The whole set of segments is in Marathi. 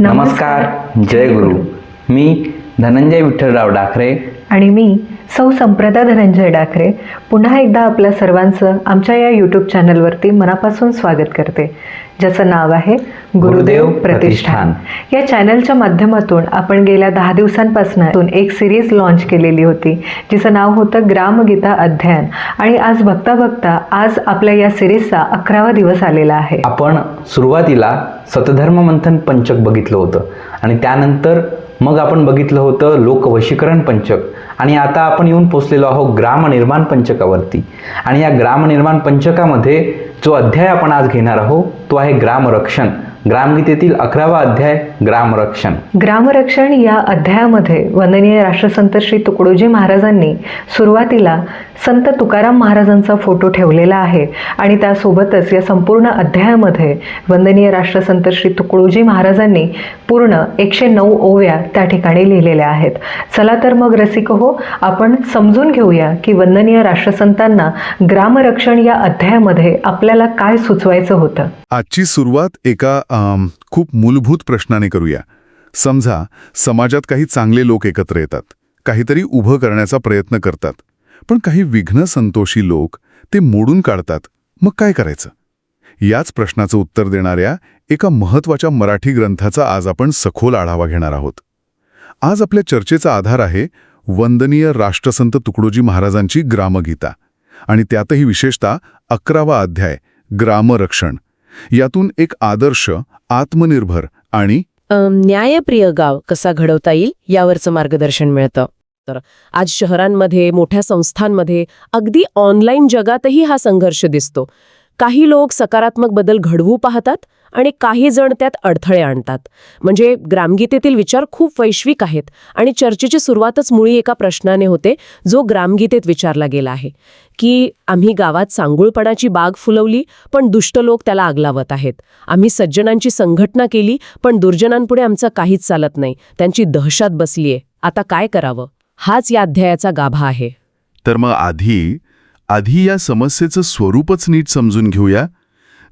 नमस्कार जय गुरु. मी धनंजय विठ्ठलराव डाकरे आणि मी सौ संप्रदा धनंजय डाकरे पुन्हा एकदा आपल्या सर्वांचं आमच्या या यूट्यूब चॅनलवरती मनापासून स्वागत करते. ज्याचं नाव आहे गुरुदेव प्रतिष्ठान. या चॅनलच्या माध्यमातून आपण गेल्या दहा दिवसांपासून एक सिरीज लॉन्च केलेली होती जिचं नाव होतं ग्रामगीता अध्ययन. आणि आज बघता बघता आज आपल्या या सिरीजचा अकरावा दिवस आलेला आहे. आपण सुरुवातीला सतधर्म मंथन पंचक बघितलं होतं. आणि त्यानंतर मग आपण बघितलं होतं लोकवशीकरण पंचक. आणि आता आपण येऊन पोचलेलो आहोत ग्रामनिर्माण पंचकावरती. आणि या ग्रामनिर्माण पंचकामध्ये जो अध्याय आपण आज घेणार आहोत तो आहे ग्रामरक्षण ग्रामगीतेतील अकरावा अध्याय ग्रामरक्षण. ग्रामरक्षण या अध्यायामध्ये वंदनीय राष्ट्रसंत श्री तुकडोजी महाराजांनी सुरुवातीला संत तुकाराम महाराजांचा फोटो ठेवलेला आहे आणि त्यासोबतच या संपूर्ण अध्यायामध्ये वंदनीय राष्ट्रसंत श्री तुकडोजी महाराजांनी पूर्ण एकशे नऊ ओव्या त्या ठिकाणी लिहिलेल्या आहेत. चला तर मग रसिक हो आपण समजून घेऊया की वंदनीय राष्ट्रसंतांना ग्रामरक्षण या अध्यायामध्ये आपल्याला काय सुचवायचं होतं. आजची सुरुवात एका खूप मूलभूत प्रश्नाने करूया. समजा समाजात काही चांगले लोक एकत्र येतात. काहीतरी उभं करण्याचा प्रयत्न करतात. पण काही विघ्न संतोषी लोक ते मोडून काढतात. मग काय करायचं? याच प्रश्नाचं उत्तर देणाऱ्या एका महत्त्वाच्या मराठी ग्रंथाचा आज आपण सखोल आढावा घेणार आहोत. आज आपल्या चर्चेचा आधार आहे वंदनीय राष्ट्रसंत तुकडोजी महाराजांची ग्रामगीता. आणि त्यातही विशेषतः अकरावा अध्याय ग्रामरक्षण. यातून एक आदर्श आत्मनिर्भर आणि न्यायप्रिय गाव कसा घडवता येईल यावरचं मार्गदर्शन मिळतं. तर आज शहरांमध्ये मोठ्या संस्थांमध्ये अगदी ऑनलाईन जगातही हा संघर्ष दिसतो. काही लोक सकारात्मक बदल घडवू पाहतात आणि काही जण त्यात अडथळे आणतात. म्हणजे ग्रामगीतेतील विचार खूप वैश्विक आहेत आणि चर्चेची सुरुवातच मुळी एका प्रश्नाने होते जो ग्रामगीतेत विचारला गेला आहे. की आम्ही गावात सांगुळपणाची बाग फुलवली पण दुष्ट लोक त्याला आग लावत आहेत. आम्ही सज्जनांची संघटना केली पण दुर्जनांपुढे आमचं काहीच चालत नाही. त्यांची दहशत बसलीये. आता काय करावं? हाच या अध्यायाचा गाभा आहे. तर मग आधी आधी या समस्येचं स्वरूपच नीट समजून घेऊया.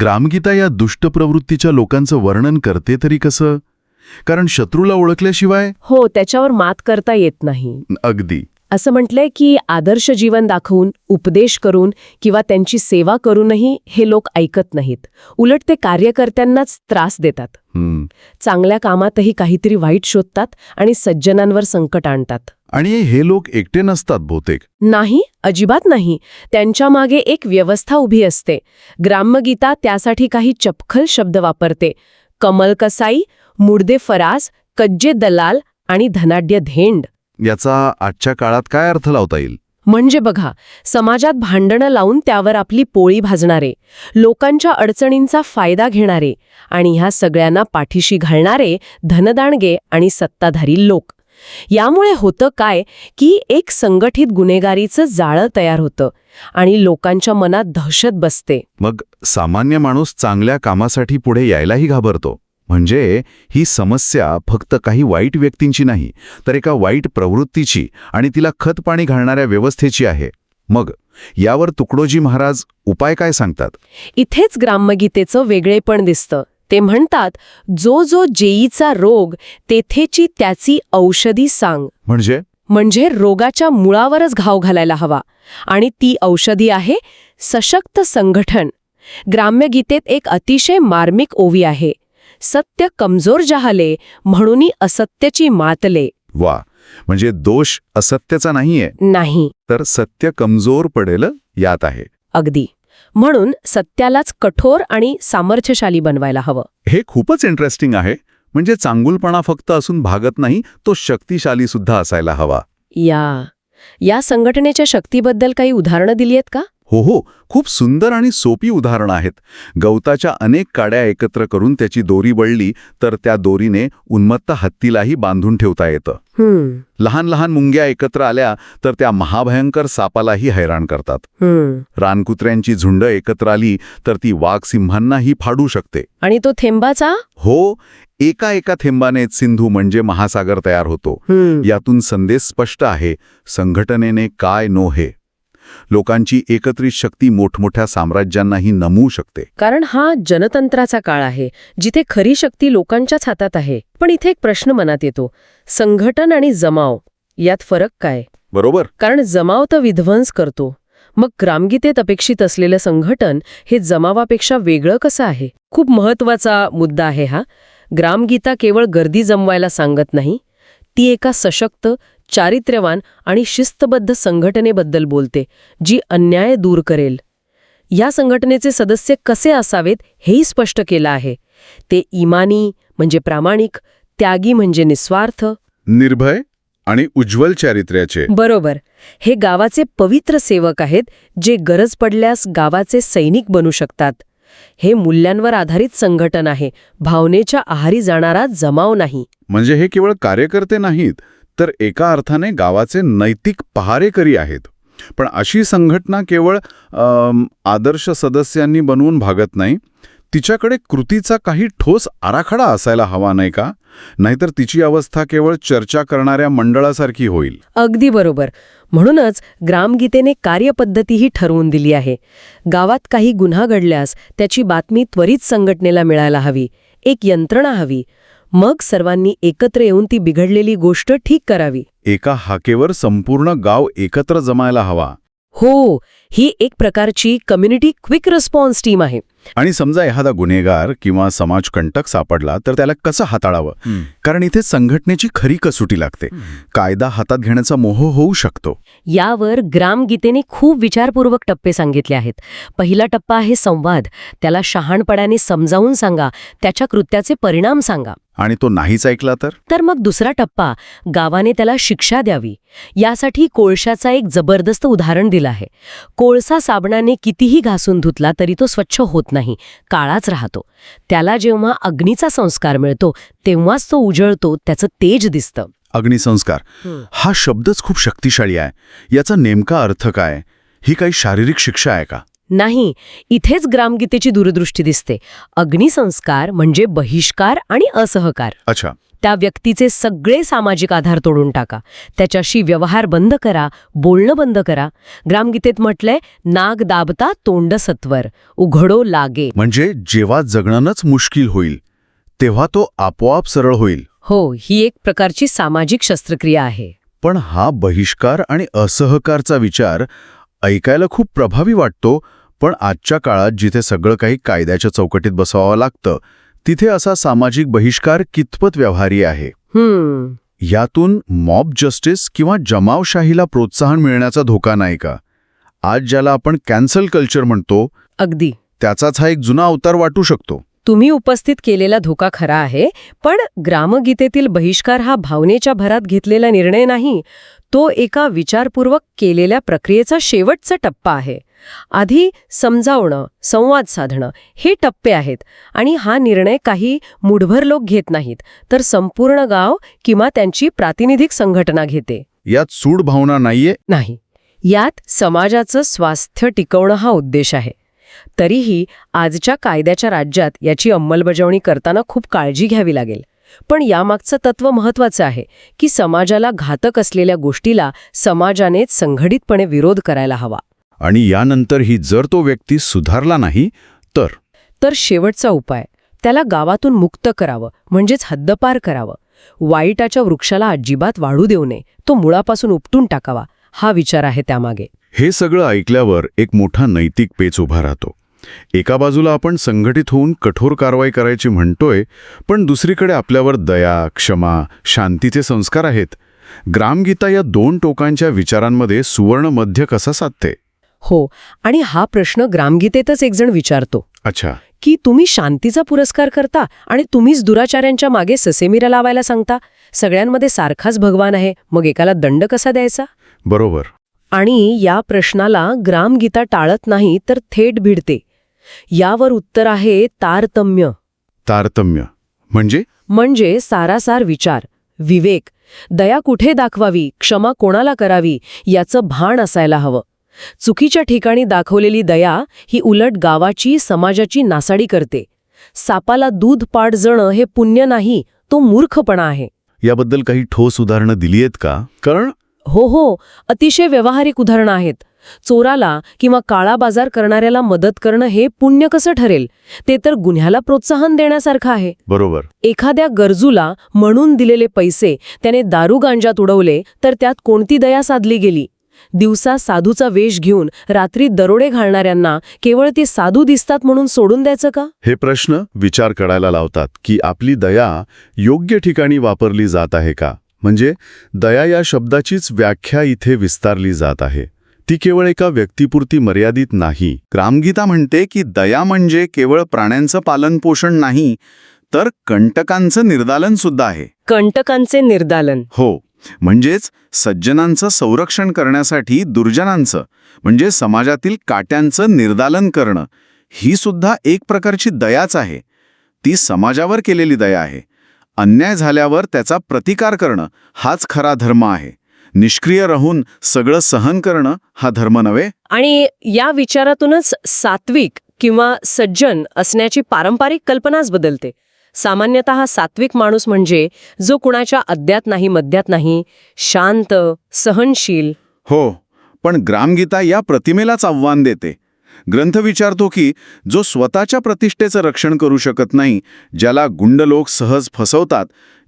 ग्रामगीता या दुष्ट प्रवृत्तीच्या लोकांचं वर्णन करते तरी कसं? कारण शत्रूला ओळखल्याशिवाय हो त्याच्यावर मात करता येत नाही. अगदी. असं म्हटलंय की आदर्श जीवन दाखवून उपदेश करून किंवा त्यांची सेवा करूनही हे लोक ऐकत नाहीत. उलट ते कार्यकर्त्यांनाच त्रास देतात. चांगल्या कामातही काहीतरी वाईट शोधतात आणि सज्जनांवर संकट आणतात. आणि हे लोक एकटे नसतात बहुतेक. नाही अजिबात नाही. त्यांच्या मागे एक व्यवस्था उभी असते. ग्रामगीता त्यासाठी काही चपखल शब्द वापरते. कमल कसाई मुडदे फरास कज्जे दलाल आणि धनाढ्य धेंड. याचा आजच्या काळात काय अर्थ लावता येईल? म्हणजे बघा समाजात भांडणं लावून त्यावर आपली पोळी भाजणारे लोकांच्या अडचणींचा फायदा घेणारे आणि ह्या सगळ्यांना पाठीशी घालणारे धनदाणगे आणि सत्ताधारी लोक. यामुळे होतं काय की एक संगठित गुन्हेगारीचं जाळं तयार होतं आणि लोकांच्या मनात दहशत बसते. मग सामान्य माणूस चांगल्या कामासाठी पुढे यायलाही घाबरतो. म्हणजे ही समस्या फक्त काही वाईट व्यक्तींची नाही तर एका वाईट प्रवृत्तीची आणि तिला खत पाणी घालणाऱ्या व्यवस्थेची आहे. मग यावर तुकडोजी महाराज उपाय काय सांगतात? इथेच ग्रामगीतेचं वेगळेपण दिसतं. ते म्हणतात जो जो जेईचा रोग तेथेची त्याची औषधी सांग. म्हणजे? म्हणजे रोगाच्या मुळावरच घाव घालायला हवा. आणि ती औषधी आहे सशक्त संघटन ग्राम्यगीतेत एक अतिशय मार्मिक ओवी आहे. सत्य कमजोर जहाले म्हणून असत्याची मातले. वा. म्हणजे दोष असत्याचा नाहीये. नाही. तर सत्य कमजोर पडेल यात आहे. अगदी. म्हणून सत्यालाच कठोर आणि सामर्थ्यशाली बनवायला हवं. हे खूपच इंटरेस्टिंग आहे. म्हणजे चांगुलपणा फक्त असून भागत नाही तो शक्तिशाली सुद्धा असायला हवा. या. या संघटनेच्या शक्तीबद्दल काही उदाहरणं दिली आहेत का? हो हो खूप सुंदर आणि सोपी उदाहरणं आहेत. गवताच्या अनेक काड्या एकत्र करून त्याची दोरी वळली तर त्या दोरीने उन्मत्त हत्तीलाही बांधून ठेवता येतं. लहान लहान मुंग्या एकत्र आल्या तर त्या महाभयंकर सापालाही हैराण करतात. रानकुत्र्यांची झुंड एकत्र आली तर ती वाघ सिंहांनाही फाडू शकते. आणि तो थेंबाचा? हो एका एका थेंबानेच सिंधू म्हणजे महासागर तयार होतो. यातून संदेश स्पष्ट आहे संघटनेने काय नो हे लोकांची एकत्रित शक्ती मोठमोठ्या साम्राज्यांनाही नमवू शकते. कारण हा जनतंत्राचा काळ आहे जिथे खरी शक्ती लोकांच्याच हातात आहे. पण इथे एक प्रश्न मनात येतो संघटन आणि जमाव यात फरक काय? बरोबर. कारण जमाव तर विध्वंस करतो. मग ग्रामगीतेत अपेक्षित असलेलं संघटन हे जमावापेक्षा वेगळं कसं आहे? खूप महत्त्वाचा मुद्दा आहे हा. ग्रामगीता केवळ गर्दी जमवायला सांगत नाही ती एका सशक्त चारित्र्यवान आणि शिस्तबद्ध संघटनेबद्दल बोलते जी अन्याय दूर करेल. या संघटनेचे सदस्य कसे असावेत हेही स्पष्ट केलं आहे. ते इमानी म्हणजे प्रामाणिक त्यागी म्हणजे निस्वार्थ. निर्भय आणि उज्ज्वल चारित्र्याचे. बरोबर. हे गावाचे पवित्र सेवक आहेत जे गरज पडल्यास गावाचे सैनिक बनू शकतात. हे मूल्यांवर आधारित संघटन आहे. भावनेच्या आहारी जाणारा जमाव नाही. म्हणजे हे केवळ कार्यकर्ते नाहीत तर एका अर्थाने गावाचे नैतिक पहारेकरी आहेत. पण अशी संघटना केवळ आदर्श सदस्यांनी बनवून भागत नाही. तिच्याकडे कृतीचा काही ठोस आराखडा असायला हवा नाही का? नाहीतर तिची अवस्था केवळ चर्चा करणाऱ्या मंडळासारखी होईल. अगदी बरोबर. म्हणूनच ग्रामगीतेने कार्यपद्धतीही ठरवून दिली आहे. गावात काही गुन्हा घडल्यास त्याची बातमी त्वरित संघटनेला मिळायला हवी. एक यंत्रणा हवी. मग सर्वांनी एकत्र येऊन ती बिघडलेली गोष्ट ठीक करावी. एका हाकेवर संपूर्ण गाव एकत्र जमायला हवा. हो ही एक प्रकारची कम्युनिटी क्विक रिस्पॉन्स टीम आहे. आणि समजा एखादा गुन्हेगार किंवा समाजकंटक सापडला तर त्याला कसं हाताळावं? कारण इथे संघटनेची खरी कसोटी लागते. कायदा हातात घेण्याचा मोह होऊ शकतो. यावर ग्रामगीतेने खूप विचारपूर्वक टप्पे सांगितले आहेत. पहिला टप्पा आहे संवाद. त्याला शहाणपणाने समजावून सांगा. त्याच्या कृत्याचे परिणाम सांगा. आणि तो नाहीच ऐकला तर? तर मग दुसरा टप्पा गावाने त्याला शिक्षा द्यावी. यासाठी कोळशाचा एक जबरदस्त उदाहरण दिलं आहे. कोळसा साबणाने कितीही घासून धुतला तरी तो स्वच्छ होत नाही काळाच राहतो. त्याला जेव्हा अग्नीचा संस्कार मिळतो तेव्हाच तो उजळतो त्याचं तेज दिसतं. अग्निसंस्कार हा शब्दच खूप शक्तिशाली आहे. याचा नेमका अर्थ काय? ही काही शारीरिक शिक्षा आहे का? नाही इथेच ग्रामगीतेची दूरदृष्टी दिसते. अग्निसंस्कार म्हणजे बहिष्कार आणि असहकार. अच्छा. त्या व्यक्तीचे सगळे सामाजिक आधार तोडून टाका. त्याच्याशी व्यवहार बंद करा बोलणं बंद करा. ग्रामगीतेत म्हटलंय नाग दाबता तोंड सत्वर उघडो लागे. म्हणजे जेव्हा जगणंच मुश्किल होईल तेव्हा तो आपोआप सरळ होईल. हो ही एक प्रकारची सामाजिक शस्त्रक्रिया आहे. पण हा बहिष्कार आणि असहकारचा विचार ऐकायला खूप प्रभावी वाटतो पण आजच्या काळात जिथे सगळं काही कायद्याच्या चौकटीत बसवावं लागतं तिथे असा सामाजिक बहिष्कार कितपत व्यवहारी आहे? यातून मॉब जस्टिस किंवा जमावशाहीला प्रोत्साहन मिळण्याचा धोका नाही का? आज ज्याला आपण कॅन्सल कल्चर म्हणतो अगदी. त्याचाच हा एक जुना अवतार वाटू शकतो. तुम्ही उपस्थित केलेला धोका खरा आहे पण ग्रामगीतेतील बहिष्कार हा भावनेच्या भरात घेतलेला निर्णय नाही तो एका विचारपूर्वक केलेल्या प्रक्रियेचा शेवटचा टप्पा आहे. आधी समजावणं संवाद साधणं हे टप्पे आहेत आणि हा निर्णय काही मुठभर लोक घेत नाहीत तर संपूर्ण गाव किंवा त्यांची प्रातिनिधिक संघटना घेते. यात सूड भावना नाहीये? नाही. यात समाजाचं स्वास्थ्य टिकवणं हा उद्देश आहे. तरीही आजच्या कायद्याच्या राज्यात याची अंमलबजावणी करताना खूप काळजी घ्यावी लागेल. पण यामागचं तत्व महत्वाचं आहे की समाजाला घातक असलेल्या गोष्टीला समाजानेच संघटितपणे विरोध करायला हवा. आणि यानंतरही जर तो व्यक्ती सुधारला नाही तर? तर शेवटचा उपाय त्याला गावातून मुक्त करावं म्हणजेच हद्दपार करावं. वाईटाच्या वृक्षाला अजिबात वाढू देऊ नये तो मुळापासून उपटून टाकावा हा विचार आहे त्यामागे. हे सगळं ऐकल्यावर एक मोठा नैतिक पेच उभा राहतो. एका बाजूला आपण संघटित होऊन कठोर कारवाई करायची म्हणतोय पण दुसरीकडे आपल्यावर दया क्षमा शांतीचे संस्कार आहेत. ग्रामगीता या दोन टोकांच्या विचारांमध्ये सुवर्ण मध्य कसा साधते? हो आणि हा प्रश्न ग्रामगीतेतच एकजण विचारतो. अच्छा. की तुम्ही शांतीचा पुरस्कार करता आणि तुम्हीच दुराचार्यांच्या मागे ससेमिरा लावायला सांगता? सगळ्यांमध्ये सारखाच भगवान आहे मग एकाला दंड कसा द्यायचा? बरोबर. आणि या प्रश्नाला ग्रामगीता टाळत नाही तर थेट भिडते. यावर उत्तर आहे तारतम्य. तारतम्य. म्हणजे? म्हणजे सारासार विचार विवेक दया कुठे दाखवावी क्षमा कोणाला करावी याचं भान असायला हवं. चुकीच्या ठिकाणी दाखवलेली दया ही उलट गावाची समाजाची नासाडी करते. सापाला दूध पाड जणं हे पुण्य नाही तो मूर्खपणा आहे. याबद्दल काही ठोस उदाहरणं दिली आहेत का? कारण? हो हो अतिशय व्यावहारिक उदाहरणं आहेत. चोराला किंवा काळा बाजार करणाऱ्याला मदत करणं हे पुण्य कसं ठरेल? ते तर गुन्ह्याला प्रोत्साहन देण्यासारखं आहे. बरोबर. एखाद्या गरजूला म्हणून दिलेले पैसे त्याने दारू गांजात उडवले तर त्यात कोणती दया साधली गेली? दिवसा साधूचा वेश घेऊन रात्री दरोडे घालणाऱ्यांना केवळ ते साधू दिसतात म्हणून सोडून द्यायचं का? हे प्रश्न विचार करायला लावतात की आपली दया योग्य ठिकाणी वापरली जात आहे का? म्हणजे दया या शब्दाचीच व्याख्या इथे विस्तारली जात आहे. ती केवळ एका व्यक्तीपुरती मर्यादित नाही. ग्रामगीता म्हणते की दया म्हणजे केवळ प्राण्यांचं पालनपोषण नाही तर कंटकांचं निर्दालन सुद्धा आहे. कंटकांचे निर्दालन. हो म्हणजेच सज्जनांचं संरक्षण करण्यासाठी दुर्जनांचं म्हणजे समाजातील काट्यांचं निर्दालन करणं ही सुद्धा एक प्रकारची दयाच आहे. ती समाजावर केलेली दया आहे. अन्याय झाल्यावर त्याचा प्रतिकार करणं हाच खरा धर्म आहे. निष्क्रिय राहून सगळं सहन करणं हा धर्म नव्हे? आणि या विचारातूनच सात्विक किंवा सज्जन असण्याची पारंपरिक कल्पनाच बदलते. सामान्यतः सात्विक माणूस म्हणजे जो कुणाच्या अद्यात नाही मध्यात नाही शांत सहनशील. हो पण ग्रामगीता या प्रतिमेलाच आव्हान देते. ग्रंथ विचारतो की जो स्वतःच्या प्रतिष्ठेचं रक्षण करू शकत नाही ज्याला गुंड लोक सहज फसवतात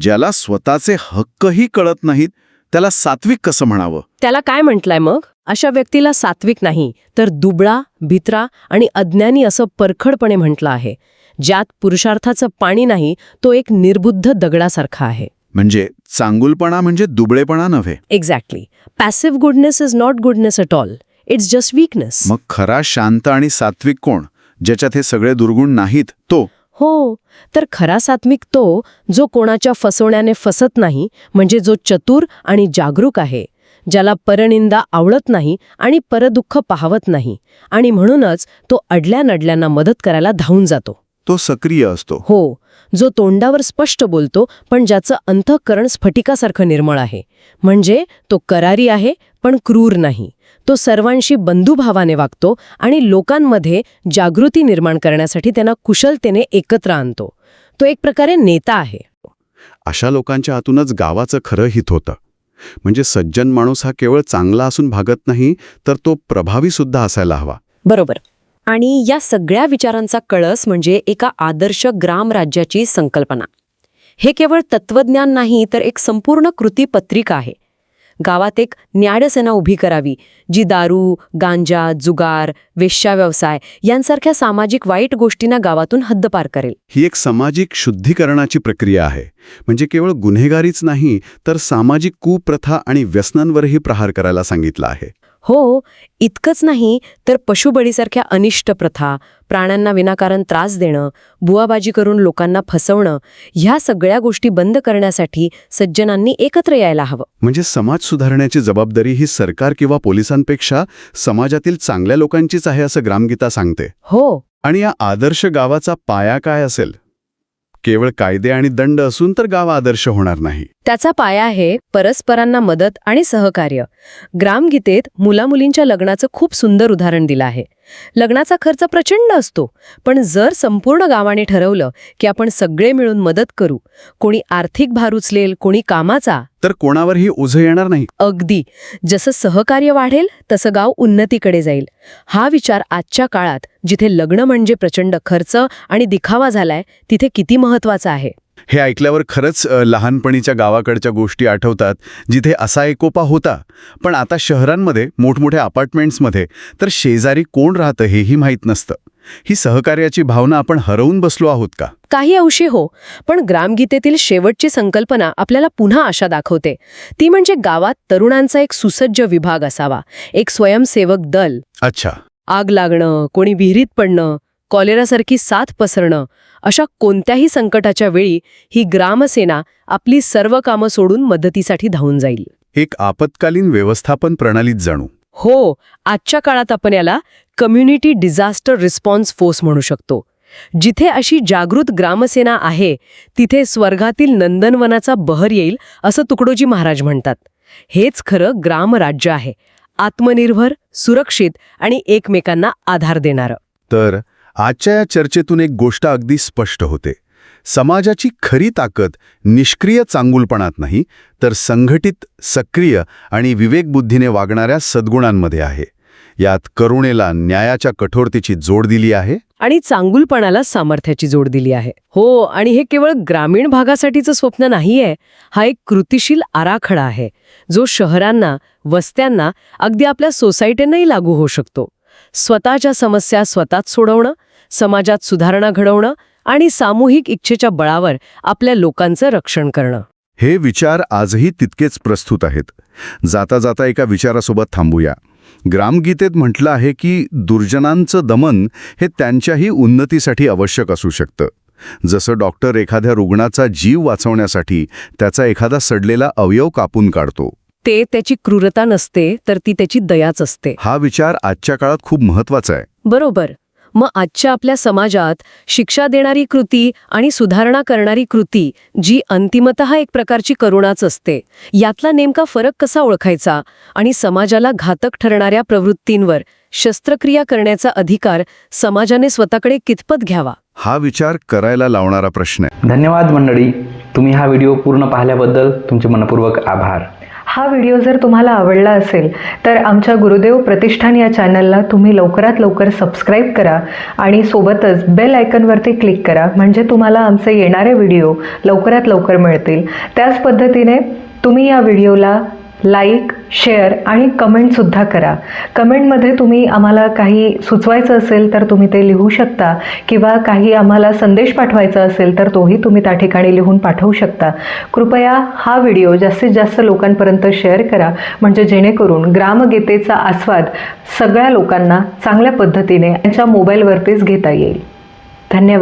ज्याला स्वतःचे हक्कही कळत नाहीत त्याला सात्विक कसं म्हणावं? त्याला काय म्हटलंय मग? अशा व्यक्तीला सात्विक नाही तर दुबळा भित्रा आणि अज्ञानी असं परखडपणे म्हटलं आहे. ज्यात पुरुषार्थाचं पाणी नाही तो एक निर्बुद्ध दगडासारखा आहे. म्हणजे चांगुलपणा म्हणजे दुबळेपणा नव्हे? Exactly passive goodness is not goodness at all it's just weakness मग खरा शांत आणि सात्विक कोण ज्याच्यात हे सगळे दुर्गुण नाहीत तो? हो तर खरा सात्विक तो जो कोणाच्या फसवण्याने फसत नाही म्हणजे जो चतुर आणि जागरूक आहे ज्याला परनिंदा आवडत नाही आणि परदुःख पाहवत नाही आणि म्हणूनच तो अडल्या नडल्यांना मदत करायला धावून जातो. तो सक्रिय असतो. हो जो तोंडावर स्पष्ट बोलतो पण ज्याचं अंतःकरण स्फटिकासारखं निर्मळ आहे म्हणजे तो करारी आहे पण क्रूर नाही. तो सर्वांशी बंधुभावाने वागतो आणि लोकांमध्ये जागृती निर्माण करण्यासाठी त्यांना कुशलतेने एकत्र आणतो. तो एक प्रकारे नेता आहे. अशा लोकांच्या हातूनच गावाचं खरं हित होतं. म्हणजे सज्जन माणूस हा केवळ चांगला असून भागत नाही तर तो प्रभावी सुद्धा असायला हवा. बरोबर. आणि या सगळ्या विचारांचा कळस म्हणजे एका आदर्श ग्रामराज्याची संकल्पना. हे केवळ तत्वज्ञान नाही तर एक संपूर्ण कृतीपत्रिका आहे. गावात एक न्याडसेना उभी करावी जी दारू गांजा जुगार वेश्या व्यवसाय यांसारख्या सामाजिक वाईट गोष्टींना गावातून हद्दपार करेल. ही एक सामाजिक शुद्धीकरणाची प्रक्रिया आहे. म्हणजे केवळ गुन्हेगारीच नाही तर सामाजिक कुप्रथा आणि व्यसनांवरही प्रहार करायला सांगितलं आहे. हो इतकंच नाही तर पशुबळीसारख्या अनिष्ट प्रथा प्राण्यांना विनाकारण त्रास देणं बुवाबाजी करून लोकांना फसवणं ह्या सगळ्या गोष्टी बंद करण्यासाठी सज्जनांनी एकत्र यायला हवं. म्हणजे समाज सुधारण्याची जबाबदारी ही सरकार किंवा पोलिसांपेक्षा समाजातील चांगल्या लोकांचीच आहे असं ग्रामगीता सांगते. हो. आणि या आदर्श गावाचा पाया काय असेल? केवळ कायदे आणि दंड असून तर गाव आदर्श होणार नाही. त्याचा पाया आहे परस्परांना मदत आणि सहकार्य. ग्रामगीतेत मुलामुलींच्या लग्नाचं खूप सुंदर उदाहरण दिलं आहे. लग्नाचा खर्च प्रचंड असतो पण जर संपूर्ण गावाने ठरवलं की आपण सगळे मिळून मदत करू कोणी आर्थिक भार उचलेल कोणी कामाचा तर कोणावरही ओझं येणार नाही. अगदी. जसं सहकार्य वाढेल तसं गाव उन्नतीकडे जाईल. हा विचार आजच्या काळात जिथे लग्न म्हणजे प्रचंड खर्च आणि दिखावा झालाय तिथे किती महत्त्वाचा आहे? हे ऐकल्यावर खरंच लहानपणीच्या गावाकडच्या गोष्टी आठवतात जिथे असा एकोपा होता. पण आता शहरांमध्ये मोठमोठ्या अपार्टमेंट्समध्ये तर शेजारी कोण राहतं हेही माहीत नसतं. ही सहकार्याची भावना आपण हरवून बसलो आहोत का? काही अंशी हो पण ग्रामगीतेतील शेवटची संकल्पना आपल्याला पुन्हा आशा दाखवते. ती म्हणजे गावात तरुणांचा एक सुसज्ज विभाग असावा. एक स्वयंसेवक दल. अच्छा. आग लागणं कोणी विहिरीत पडणं कॉलेरासारखी साथ पसरणं अशा कोणत्याही संकटाच्या वेळी ही ग्रामसेना आपली सर्व कामं सोडून मदतीसाठी धावून जाईल. एक आपत्कालीन व्यवस्थापन प्रणालीत जाणू. हो आजच्या काळात आपण याला कम्युनिटी डिझास्टर रिस्पॉन्स फोर्स म्हणू शकतो. जिथे अशी जागृत ग्रामसेना आहे तिथे स्वर्गातील नंदनवनाचा बहर येईल असं तुकडोजी महाराज म्हणतात. हेच खरं ग्रामराज्य आहे आत्मनिर्भर सुरक्षित आणि एकमेकांना आधार देणारं. तर आजच्या या चर्चेतून एक गोष्ट अगदी स्पष्ट होते. समाजाची खरी ताकद निष्क्रिय चांगुलपणात नाही तर संघटित सक्रिय आणि विवेकबुद्धीने वागणाऱ्या सद्गुणांमध्ये आहे. यात करुणेला न्यायाच्या कठोरतेची जोड दिली आहे. आणि चांगुलपणाला सामर्थ्याची जोड दिली आहे. हो आणि हे केवळ ग्रामीण भागासाठीचं स्वप्न नाहीये हा एक कृतिशील आराखडा आहे जो शहरांना वस्त्यांना अगदी आपल्या सोसायटींनाही लागू होऊ शकतो. स्वतःच्या समस्या स्वतःच सोडवणं समाजात सुधारणा घडवणं आणि सामूहिक इच्छेच्या बळावर आपल्या लोकांचं रक्षण करणं. हे विचार आजही तितकेच प्रस्तुत आहेत. जाता जाता एका विचारासोबत थांबूया. ग्रामगीतेत म्हटलं आहे की दुर्जनांचं दमन हे त्यांच्याही उन्नतीसाठी आवश्यक असू शकतं. जसं डॉक्टर एखाद्या रुग्णाचा जीव वाचवण्यासाठी त्याचा एखादा सडलेला अवयव कापून काढतो. ते त्याची क्रूरता नसते तर ती त्याची दयाच असते. हा विचार आजच्या काळात खूप महत्त्वाचा आहे. बरोबर. मग आजच्या आपल्या समाजात शिक्षा देणारी कृती आणि सुधारणा करणारी कृती जी अंतिमत एक प्रकारची करुणाच असते. यातला नेमका फरक कसा ओळखायचा आणि समाजाला घातक ठरणाऱ्या प्रवृत्तींवर शस्त्रक्रिया करण्याचा अधिकार समाजाने स्वतःकडे कितपत घ्यावा? हा विचार करायला लावणारा प्रश्न आहे. धन्यवाद मंडळी. तुम्ही हा व्हिडिओ पूर्ण पाहिल्याबद्दल तुमचे मनपूर्वक आभार. हा व्हिडिओ जर तुम्हाला आवडला असेल तर आमच्या गुरुदेव प्रतिष्ठान या चॅनलला तुम्ही लवकरात लवकर सबस्क्राईब करा आणि सोबतच बेल आयकनवरती क्लिक करा. म्हणजे तुम्हाला आमचे येणारे व्हिडिओ लवकरात लवकर मिळतील. त्याच पद्धतीने तुम्ही या व्हिडिओला लाईक शेअर आणि कमेंटसुद्धा करा. कमेंटमध्ये तुम्ही आम्हाला काही सुचवायचं असेल तर तुम्ही ते लिहू शकता. किंवा काही आम्हाला संदेश पाठवायचा असेल तर तोही तुम्ही त्या ठिकाणी लिहून पाठवू शकता. कृपया हा व्हिडिओ जास्तीत जास्त लोकांपर्यंत शेअर करा. म्हणजे जेणेकरून ग्रामगीतेचा आस्वाद सगळ्या लोकांना चांगल्या पद्धतीने त्यांच्या मोबाईलवरतीच घेता येईल. धन्यवाद.